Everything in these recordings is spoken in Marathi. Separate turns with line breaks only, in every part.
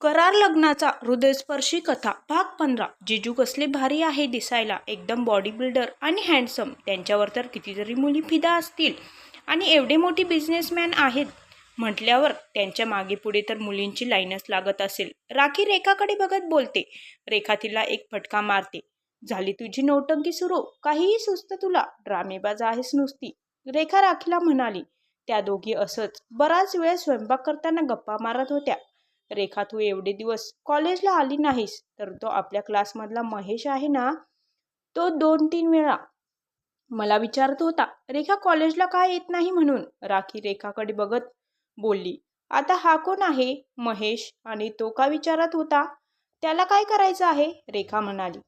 करार लग्नाचा हृदयस्पर्शी कथा भाग पंधरा. जिजू कसले भारी आहे दिसायला. एकदम बॉडी बिल्डर आणि हँडसम त्यांच्यावर तर कितीतरी मुली फिदा असतील. आणि एवढे मोठी बिझनेसमॅन आहेत. म्हटल्यावर त्यांच्या मागे पुढे तर मुलींची लाईनच लागत असेल. राखी रेखाकडे बघत बोलते. रेखा तिला एक फटका मारते. झाली तुझी नौटंकी सुरू. काहीही सुचतं तुला. ड्रामेबाज आहेस नुसती. रेखा राखीला म्हणाली. त्या दोघी असंच बराच वेळ स्वयंपाक करताना गप्पा मारत होत्या. रेखा तू एवढे दिवस कॉलेजला आली नाहीस तर तो आपल्या क्लासमधला महेश आहे ना? तो दोन तीन वेळा. मला विचारत होता रेखा कॉलेजला काय येत नाही म्हणून? राखी रेखाकडे बघत बोलली आता हा कोण आहे महेश? आणि तो का विचारत होता त्याला काय करायचं आहे? रेखा म्हणाली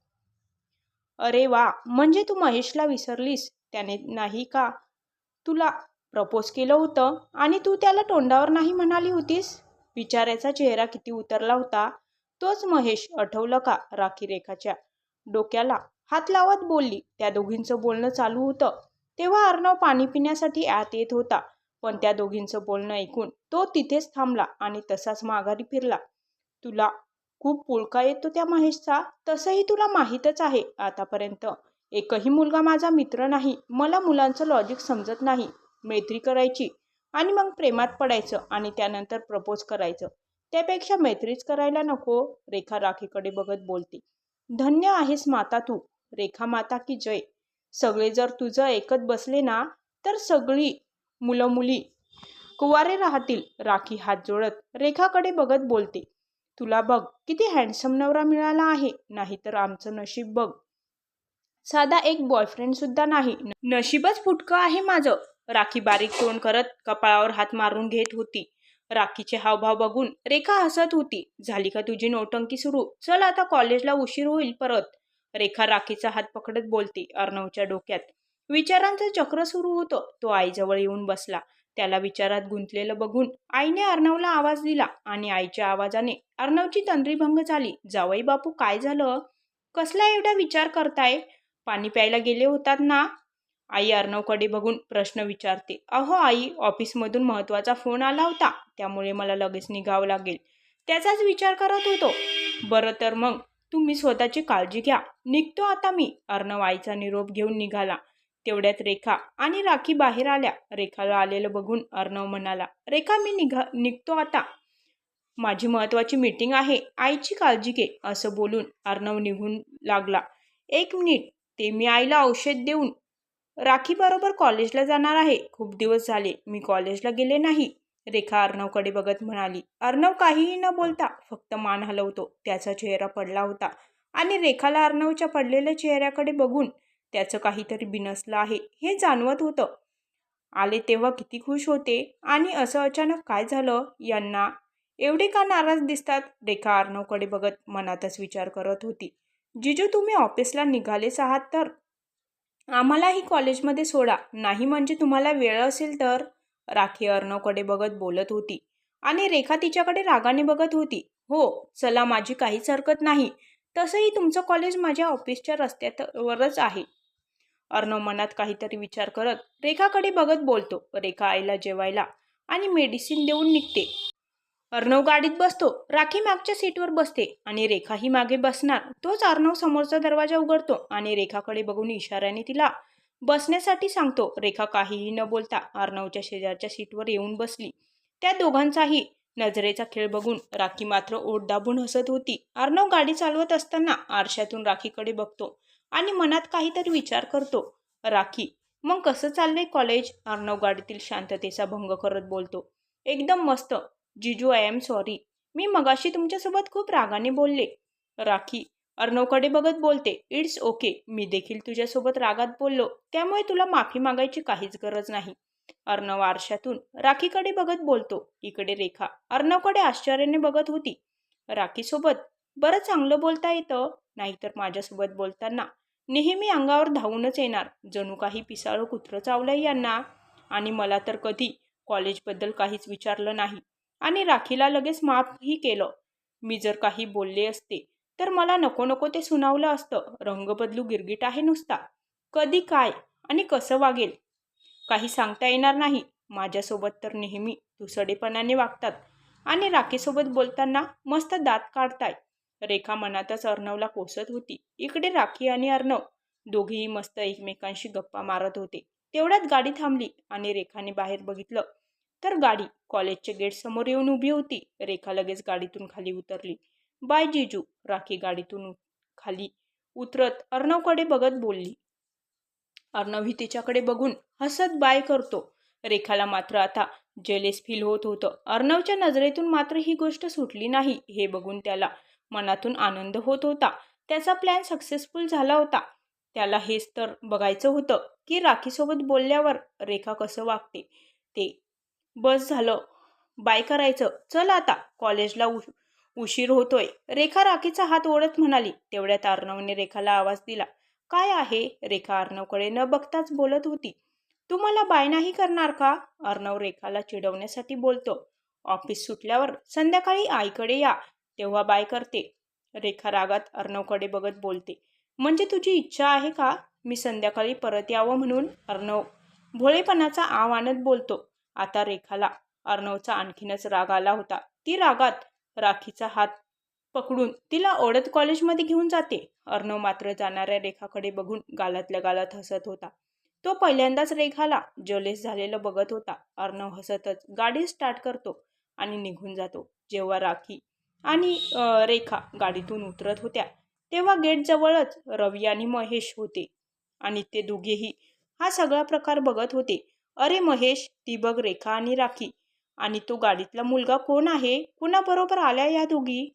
अरे वा म्हणजे तू महेशला विसरलीस? त्याने नाही का तुला प्रपोज केलं होतं आणि तू त्याला तोंडावर नाही म्हणाली होतीस? बिचाऱ्याचा चेहरा किती उतरला होता तोच महेश आठवलं का? राखी रेखाच्या डोक्याला हात लावत बोलली. त्या दोघींचं बोलणं चालू होतं. तेव्हा अर्णव पाणी पिण्यासाठी आत येत होता. पण त्या दोघींचं बोलणं ऐकून तो तिथेच थांबला आणि तसाच माघारी फिरला. तुला खूप पुळका येतो त्या महेशचा. तसंही तुला माहीतच आहे. आतापर्यंत एकही मुलगा माझा मित्र नाही. मला मुलांचं लॉजिक समजत नाही. मैत्री करायची आणि मग प्रेमात पडायचं आणि त्यानंतर प्रपोज करायचं. त्यापेक्षा मैत्रीच करायला नको रेखा राखीकडे बघत बोलते. धन्य आहेस माता तू रेखा माता की जय. सगळे जर तुझं ऐकत बसले ना तर सगळी मुलं मुली कुवारे राहतील राखी हात जोडत रेखाकडे बघत बोलते. तुला बघ किती हँडसम नवरा मिळाला आहे नाहीतर आमचं नशीब बघ. साधा एक बॉयफ्रेंड सुद्धा नाही नशीबच फुटकं आहे माझं. राखी बारीक तोंड करत कपाळावर हात मारून घेत होती. राखीचे हावभाव बघून रेखा हसत होती. झाली का तुझी नोटंकी सुरू? चल आता कॉलेजला उशीर होईल परत. रेखा राखीचा हात पकडत बोलती अर्णवच्या डोक्यात. विचारांचं चक्र सुरू होतं. तो आईजवळ येऊन बसला. त्याला विचारात गुंतलेलं बघून आईने अर्णवला आवाज दिला आणि आईच्या आवाजाने अर्णवची तंद्रीभंग झाली. जावई बापू काय झालं? कसला एवढा विचार करताय? पाणी प्यायला गेले होतात ना? आई अर्णवकडे बघून प्रश्न विचारते अहो आई ऑफिसमधून महत्त्वाचा फोन आला होता त्यामुळे मला लगेच निघावं लागेल. त्याचाच विचार करत होतो. बरं तर मग तुम्ही स्वतःची काळजी घ्या. निघतो आता मी. अर्णव आईचा निरोप घेऊन निघाला. तेवढ्यात रेखा आणि राखी बाहेर आल्या. रेखाला आलेलं बघून अर्णव म्हणाला रेखा मी निघा निघतो आता. माझी महत्त्वाची मीटिंग आहे. आईची काळजी घे असं बोलून अर्णव निघून लागला. एक मिनिट. ते मी आईला औषध देऊन राखी बरोबर कॉलेजला जाणार आहे. खूप दिवस झाले. मी कॉलेजला गेले नाही. रेखा अर्णवकडे बघत म्हणाली अर्णव काहीही न बोलता फक्त मान हलवतो. त्याचा चेहरा पडला होता आणि रेखाला अर्णवच्या पडलेल्या चेहऱ्याकडे बघून त्याचं काहीतरी बिनसलं आहे. हे जाणवत होतं. आले तेव्हा किती खुश होते. आणि असं अचानक काय झालं? यांना एवढे का नाराज दिसतात? रेखा अर्णवकडे बघत मनातच विचार करत होती. जिजू तुम्ही ऑफिसला निघालेच आहात तर आम्हालाही कॉलेजमध्ये सोडा. नाही म्हणजे तुम्हाला वेळ असेल तर? राखी अर्णवकडे बघत बोलत होती. आणि रेखा तिच्याकडे रागाने बघत होती. हो चला माझी काहीच हरकत नाही. तसंही तुमचं कॉलेज माझ्या ऑफिसच्या रस्त्यावरच आहे. अर्णव मनात काहीतरी विचार करत रेखाकडे बघत बोलतो. रेखा आईला जेवायला आणि मेडिसिन देऊन निघते. अर्णव गाडीत बसतो राखी मागच्या सीटवर बसते आणि रेखाही मागे बसणार. तोच अर्णव समोरचा दरवाजा उघडतो आणि रेखाकडे बघून इशाऱ्याने तिला बसण्यासाठी सांगतो. रेखा काहीही न बोलता अर्णवच्या शेजारच्या सीटवर येऊन बसली. त्या दोघांचाही नजरेचा खेळ बघून राखी मात्र ओढ दाबून हसत होती. अर्णव गाडी चालवत असताना आरशातून राखीकडे बघतो आणि मनात काहीतरी विचार करतो. राखी मग कसं चाललंय कॉलेज? अर्णव गाडीतील शांततेचा भंग करत बोलतो. एकदम मस्त. जिजू आय एम सॉरी मी मगाशी तुमच्यासोबत खूप रागाने बोलले. राखी अर्णवकडे बघत बोलते. इट्स ओके मी देखील तुझ्यासोबत रागात बोललो. त्यामुळे तुला माफी मागायची काहीच गरज नाही. अर्णव आरशातून राखीकडे बघत बोलतो. इकडे रेखा अर्णवकडे आश्चर्याने बघत होती. राखीसोबत बरं चांगलं बोलता येतं? नाहीतर माझ्यासोबत बोलताना नेहमी अंगावर धावूनच येणार. जणू काही पिसाळं कुत्रं चावलंय यांना. आणि मला तर कधी कॉलेजबद्दल काहीच विचारलं नाही. आणि राखीला लगेच माफही केलं. मी जर काही बोलले असते तर मला नको नको ते सुनावलं असतं. रंग बदलू गिरगिट आहे नुसता. कधी काय आणि कसं वागेल? काही सांगता येणार नाही. माझ्यासोबत तर नेहमी दुसडेपणाने वागतात. आणि राखीसोबत बोलताना मस्त दात काढताय. रेखा मनातच अर्णवला कोसत होती. इकडे राखी आणि अर्णव दोघेही मस्त एकमेकांशी गप्पा मारत होते. तेवढ्यात गाडी थांबली आणि रेखाने बाहेर बघितलं तर गाडी कॉलेजच्या गेट समोर येऊन उभी होती. रेखा लगेच गाडीतून खाली उतरली. बाय जिजू. राखी गाडीतून उ- खाली उतरत अर्णवकडे बघत बोलली. अर्णव ही तिच्याकडे बघून हसत बाय करतो. रेखाला मात्र आता जेलेस फील होत होतं. अर्णवच्या नजरेतून मात्र ही गोष्ट सुटली नाही. हे बघून त्याला मनातून आनंद होत होता. त्याचा प्लॅन सक्सेसफुल झाला होता. त्याला हेच तर बघायचं होतं की राखीसोबत बोलल्यावर रेखा कसं वागते. ते बस झालं. बाय करायचं. चल आता. कॉलेजला उ उशीर होतोय. रेखा राखीचा हात ओढत म्हणाली. तेवढ्यात अर्णवने रेखाला आवाज दिला. काय आहे? रेखा अर्णवकडे न बघताच बोलत होती. तू मला बाय नाही करणार का? अर्णव रेखाला चिडवण्यासाठी बोलतो. ऑफिस सुटल्यावर संध्याकाळी आईकडे या. तेव्हा बाय करते. रेखा रागात अर्णवकडे बघत बोलते. म्हणजे तुझी इच्छा आहे का? मी संध्याकाळी परत यावं म्हणून अर्णव भोळेपणाचा आव आणत बोलतो. आता रेखाला अर्णवचा आणखीनच राग आला होता. ती रागात राखीचा हात पकडून तिला ओढत कॉलेजमध्ये घेऊन जाते अर्णव मात्र जाणाऱ्या रेखाकडे बघून गालातल्या गालात हसत होता. तो पहिल्यांदाच रेखाला जलेस झालेलं बघत होता. अर्णव हसतच गाडी स्टार्ट करतो आणि निघून जातो. जेव्हा राखी आणि रेखा गाडीतून उतरत होत्या तेव्हा गेटजवळच रवी आणि महेश होते आणि ते दोघेही हा सगळा प्रकार बघत होते. अरे महेश ती बघ रेखा आणि राखी. आणि तो गाडीतला मुलगा कोण आहे? कुणाबरोबर आल्या या दोघी?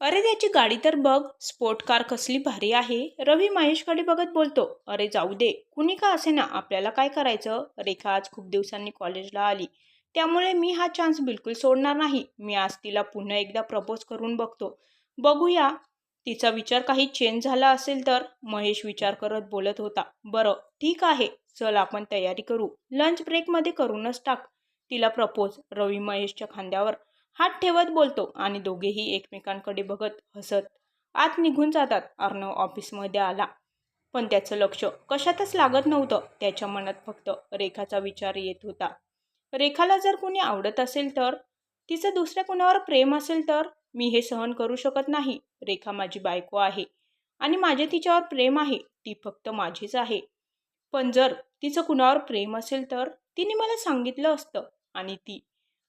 अरे त्याची गाडी तर बघ स्पोर्ट कार कसली भारी आहे. रवी महेशकडे बघत बोलतो अरे जाऊ दे कुणी का असे ना आपल्याला काय करायचं? रेखा आज खूप दिवसांनी कॉलेजला आली. त्यामुळे मी हा चान्स बिलकुल सोडणार नाही. मी आज तिला पुन्हा एकदा प्रपोज करून बघतो. बघूया तिचा विचार काही चेंज झाला असेल तर? महेश विचार करत बोलत होता. बरं ठीक आहे. चल आपण तयारी करू. लंच ब्रेकमध्ये करूनच टाक. तिला प्रपोज रवी महेशच्या खांद्यावर हात ठेवत बोलतो आणि दोघेही एकमेकांकडे बघत हसत. आत निघून जातात. अर्णव ऑफिसमध्ये आला. पण त्याचं लक्ष कशातच लागत नव्हतं. त्याच्या मनात फक्त रेखाचा विचार येत होता. रेखाला जर कोणी आवडत असेल तर? तिचं दुसऱ्या कुणावर प्रेम असेल तर? मी हे सहन करू शकत नाही. रेखा माझी बायको आहे आणि माझे तिच्यावर प्रेम आहे. ती फक्त माझीच आहे. पण जर तिचं कुणावर प्रेम असेल तर तिने मला सांगितलं असतं आणि ती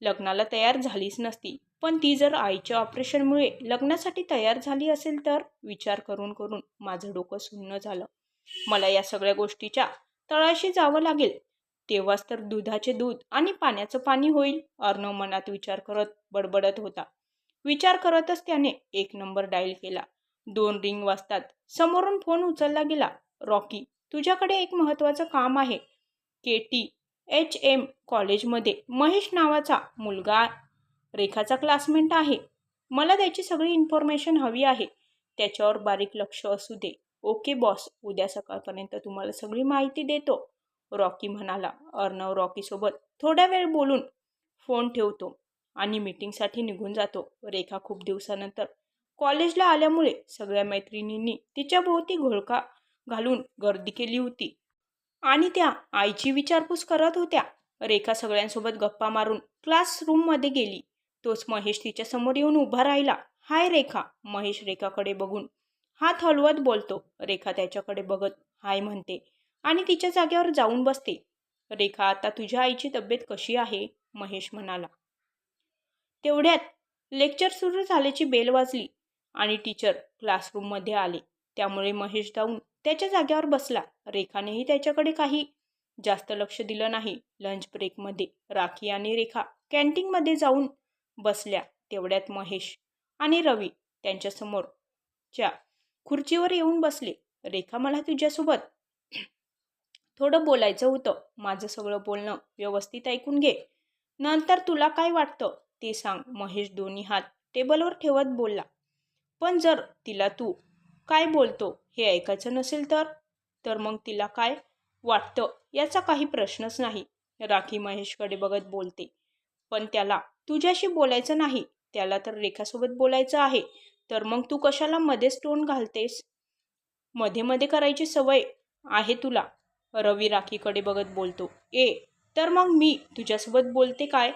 लग्नाला तयार झालीच नसती. पण ती जर आईच्या ऑपरेशनमुळे लग्नासाठी तयार झाली असेल तर विचार करून करून माझं डोकं सुन्न झालं. मला या सगळ्या गोष्टीच्या तळाशी जावं लागेल. तेव्हाच तर दुधाचे दूध आणि पाण्याचं पाणी होईल अर्णव मनात विचार करत बडबडत होता. विचार करतच त्याने एक नंबर डायल केला. दोन रिंग वाजतात. समोरून फोन उचलला गेला. रॉकी तुझ्याकडे एक महत्त्वाचं काम आहे. के टी एच एम कॉलेजमध्ये महेश नावाचा मुलगा रेखाचा क्लासमेट आहे. मला त्याची सगळी इन्फॉर्मेशन हवी आहे. त्याच्यावर बारीक लक्ष असू दे. ओके बॉस उद्या सकाळपर्यंत तुम्हाला सगळी माहिती देतो. रॉकी म्हणाला. अर्णव रॉकीसोबत थोड्या वेळ बोलून फोन ठेवतो. आणि मीटिंगसाठी निघून जातो रेखा खूप दिवसानंतर. कॉलेजला आल्यामुळे सगळ्या मैत्रिणींनी तिच्या भोवती घोळका घालून गर्दी केली होती. आणि त्या आईची विचारपूस करत होत्या. रेखा सगळ्यांसोबत गप्पा मारून क्लासरूममध्ये गेली. तोच महेश तिच्या समोर येऊन उभा राहिला. हाय रेखा महेश रेखाकडे बघून हात हलवत बोलतो. रेखा त्याच्याकडे बघत हाय म्हणते आणि तिच्या जागेवर जाऊन बसते. रेखा आता तुझ्या आईची तब्येत कशी आहे? महेश म्हणाला. तेवढ्यात लेक्चर सुरू झाल्याची बेल वाजली आणि टीचर क्लासरूममध्ये आले. त्यामुळे महेश जाऊन त्याच्या जाग्यावर बसला. रेखानेही त्याच्याकडे काही जास्त लक्ष दिलं नाही. लंच ब्रेकमध्ये राखी आणि रेखा कॅन्टीनमध्ये जाऊन बसल्या. तेवढ्यात महेश आणि रवी त्यांच्यासमोरच्या खुर्चीवर येऊन बसले. रेखा मला तुझ्यासोबत थोडं बोलायचं होतं. माझं सगळं बोलणं व्यवस्थित ऐकून घे. नंतर तुला काय वाटतं? ते सांग. महेश दोन्ही हात टेबलवर ठेवत बोलला. पण जर तिला तू काय बोलतो हे ऐकायचं नसेल तर? तर मग तिला काय वाटतं याचा काही प्रश्नच नाही राखी महेशकडे बघत बोलते. पण त्याला तुझ्याशी बोलायचं नाही त्याला तर रेखासोबत बोलायचं आहे. तर मग तू कशाला मध्येच तोंड घालतेस? मध्ये मध्ये करायची सवय आहे तुला? रवी राखीकडे बघत बोलतो. ए तर मग मी तुझ्यासोबत बोलते काय?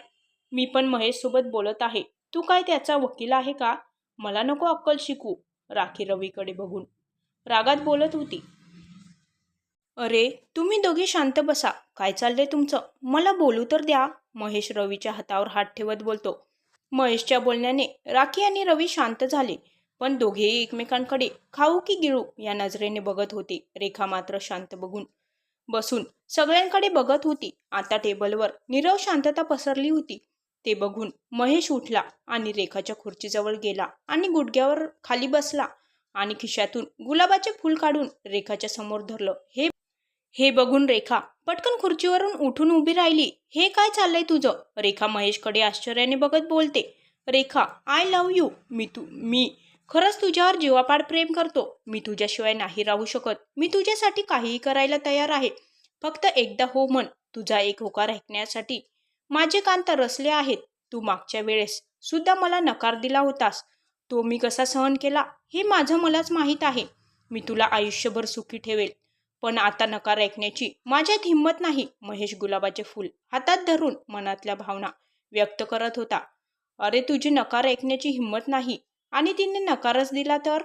मी पण महेशसोबत बोलत आहे. तू काय त्याचा वकील आहे का? मला नको अक्कल शिकू राखी रवीकडे बघून. रागात बोलत होती. अरे तुम्ही दोघे शांत बसा. काय चाललंय तुमचं? मला बोलू तर द्या. महेश रवीच्या हातावर हात ठेवत बोलतो. महेशच्या बोलण्याने राखी आणि रवी शांत झाले. पण दोघेही एकमेकांकडे खाऊ की गिळू या नजरेने बघत होते. रेखा मात्र शांत बघून. बसून सगळ्यांकडे बघत होती. आता टेबलवर नीरव शांतता पसरली होती. ते बघून महेश उठला आणि रेखाच्या खुर्चीजवळ गेला आणि गुडघ्यावर खाली बसला आणि खिशातून गुलाबाचे फूल काढून रेखाच्या समोर धरलं. हे हे बघून रेखा पटकन खुर्चीवरून उठून उभी राहिली. हे काय चाललंय तुझं? रेखा महेशकडे आश्चर्याने बघत बोलते. रेखा आय लव्ह यू मी तू मी. खरंच तुझ्यावर जीवापाड प्रेम करतो. मी तुझ्याशिवाय नाही राहू शकत. मी तुझ्यासाठी काहीही करायला तयार आहे. फक्त एकदा हो म्हण. तुझा एक होकार ऐकण्यासाठी माझे कांत रसले आहेत. तू मागच्या वेळेस सुद्धा मला नकार दिला होतास. तो मी कसा सहन केला हे माझं मलाच माहीत आहे. मी तुला आयुष्यभर सुखी ठेवेल. पण आता नकार ऐकण्याची माझ्यात हिंमत नाही. महेश गुलाबाचे फूल हातात धरून मनातल्या भावना व्यक्त करत होता. अरे तुझी नकार ऐकण्याची हिंमत नाही. आणि तिने नकारच दिला तर?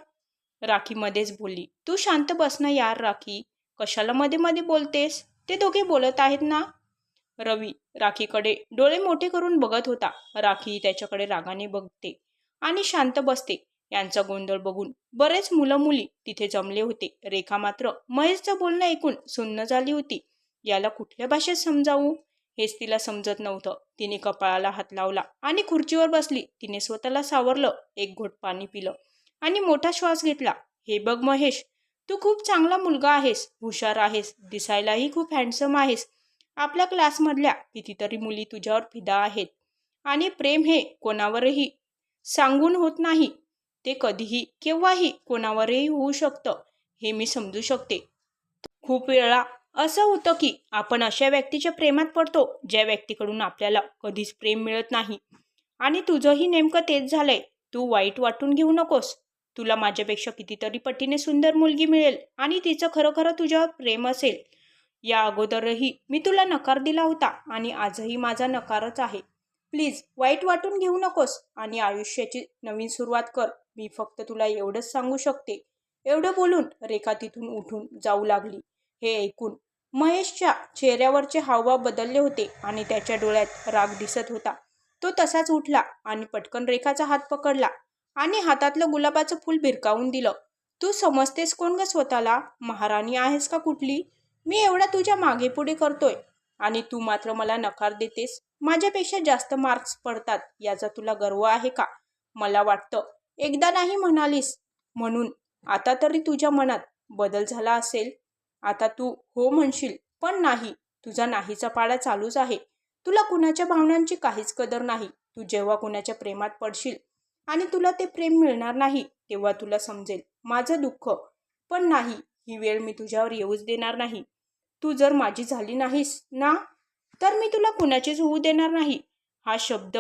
राखी मध्येच बोलली. तू शांत बस ना यार राखी. कशाला मध्ये मध्ये बोलतेस? ते दोघे बोलत आहेत ना? रवी राखीकडे डोळे मोठे करून बघत होता. राखी त्याच्याकडे रागाने बघते आणि शांत बसते. यांचा गोंधळ बघून बरेच मुलं मुली तिथे जमले होते. रेखा मात्र महेशचं बोलणं ऐकून सुन्न झाली होती. याला कुठल्या भाषेत समजावू? हेच तिला समजत नव्हतं. तिने कपाळाला हात लावला आणि खुर्चीवर बसली. तिने स्वतःला सावरलं. एक घोट पाणी पिलं आणि मोठा श्वास घेतला. हे बघ महेश तू खूप चांगला मुलगा आहेस हुशार आहेस दिसायलाही खूप हँडसम आहेस. आपल्या क्लासमधल्या कितीतरी मुली तुझ्यावर फिदा आहेत. आणि प्रेम हे कोणावरही सांगून होत नाही. ते कधीही केव्हाही कोणावरही होऊ शकतं हे मी समजू शकते. खूप वेळा असं होतं की आपण अशा व्यक्तीच्या प्रेमात पडतो ज्या व्यक्तीकडून आपल्याला कधीच प्रेम मिळत नाही. आणि तुझंही नेमकं तेच झालंय. तू वाईट वाटून घेऊ नकोस. तुला माझ्यापेक्षा कितीतरी पटीने सुंदर मुलगी मिळेल आणि तिचं खरं खरं तुझ्यावर प्रेम असेल. या अगोदरही मी तुला नकार दिला होता आणि आजही माझा नकारच आहे. प्लीज वाईट वाटून घेऊ नकोस आणि आयुष्याची नवीन सुरुवात कर. मी फक्त तुला एवढंच सांगू शकते. एवढं बोलून रेखा तिथून उठून जाऊ लागली. हे ऐकून महेशच्या चेहऱ्यावरचे हावभाव बदलले होते आणि त्याच्या डोळ्यात राग दिसत होता. तो तसाच उठला आणि पटकन रेखाचा हात पकडला आणि हातातलं गुलाबाचं फूल भिरकावून दिलं. तू समजतेस कोण ग स्वतःला? महाराणी आहेस का कुठली? मी एवढा तुझ्या मागे पुढे करतोय. आणि तू मात्र मला नकार देतेस. माझ्यापेक्षा जास्त मार्क्स पडतात याचा तुला गर्व आहे का? मला वाटतं. एकदा नाही म्हणालीस. म्हणून आता तरी तुझ्या मनात बदल झाला असेल. आता तू हो म्हणशील पण नाही. तुझा नाहीचा पाडा चालूच आहे. तुला कुणाच्या भावनांची काहीच कदर नाही. तू जेव्हा कुणाच्या प्रेमात पडशील आणि तुला ते प्रेम मिळणार नाही तेव्हा तुला समजेल माझं दुःख. पण नाही ही वेळ मी तुझ्यावर येऊच देणार नाही. तू जर माझी झाली नाहीस ना तर मी तुला कुणाचीच होऊ देणार नाही. हा शब्द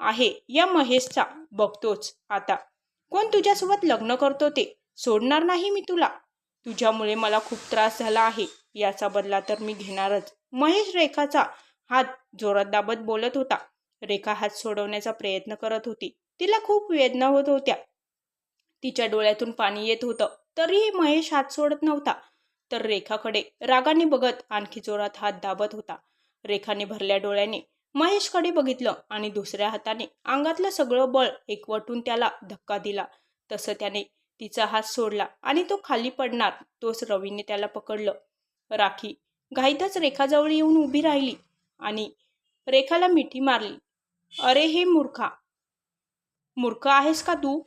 आहे या महेशचा. बघतोच आता. कोण तुझ्यासोबत लग्न करतो ते? सोडणार नाही मी तुला. तुझ्यामुळे मला खूप त्रास झाला आहे. याचा बदला तर मी घेणारच. महेश रेखाचा हात जोरात दाबत बोलत होता. रेखा हात सोडवण्याचा प्रयत्न करत होती. तिला खूप वेदना होत होत्या. तिच्या डोळ्यातून पाणी येत होतं. तरीही महेश हात सोडत नव्हता. तर रेखाकडे. रागाने बघत आणखी जोरात हात दाबत होता. रेखाने भरल्या डोळ्याने महेशकडे बघितलं आणि दुसऱ्या हाताने अंगातलं सगळं बळ एकवटून त्याला धक्का दिला. तसं त्याने तिचा हात सोडला आणि तो खाली पडणार तोच रवीने त्याला पकडलं. राखी घाईतच रेखाजवळ येऊन उभी राहिली आणि रेखाला मिठी मारली. अरे हे मूर्खा. मूर्ख आहेस का तू?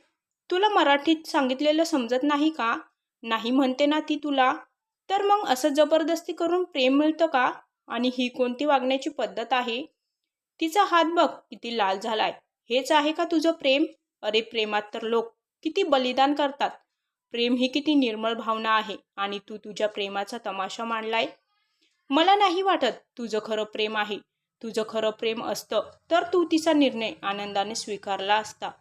तुला मराठीत सांगितलेलं समजत नाही का? नाही म्हणते ना ती तुला. तर मग असं जबरदस्ती करून प्रेम मिळतं का? आणि ही कोणती वागण्याची पद्धत आहे? तिचा हात बघ किती लाल झालाय. हेच आहे का तुझं प्रेम? अरे प्रेमात तर लोक किती बलिदान करतात. प्रेम ही किती निर्मळ भावना आहे आणि तू तुझ्या प्रेमाचा तमाशा मांडलाय. मला नाही वाटत तुझं खरं प्रेम आहे. तुझं खरं प्रेम असतं तर तू तिचा निर्णय आनंदाने स्वीकारला असता.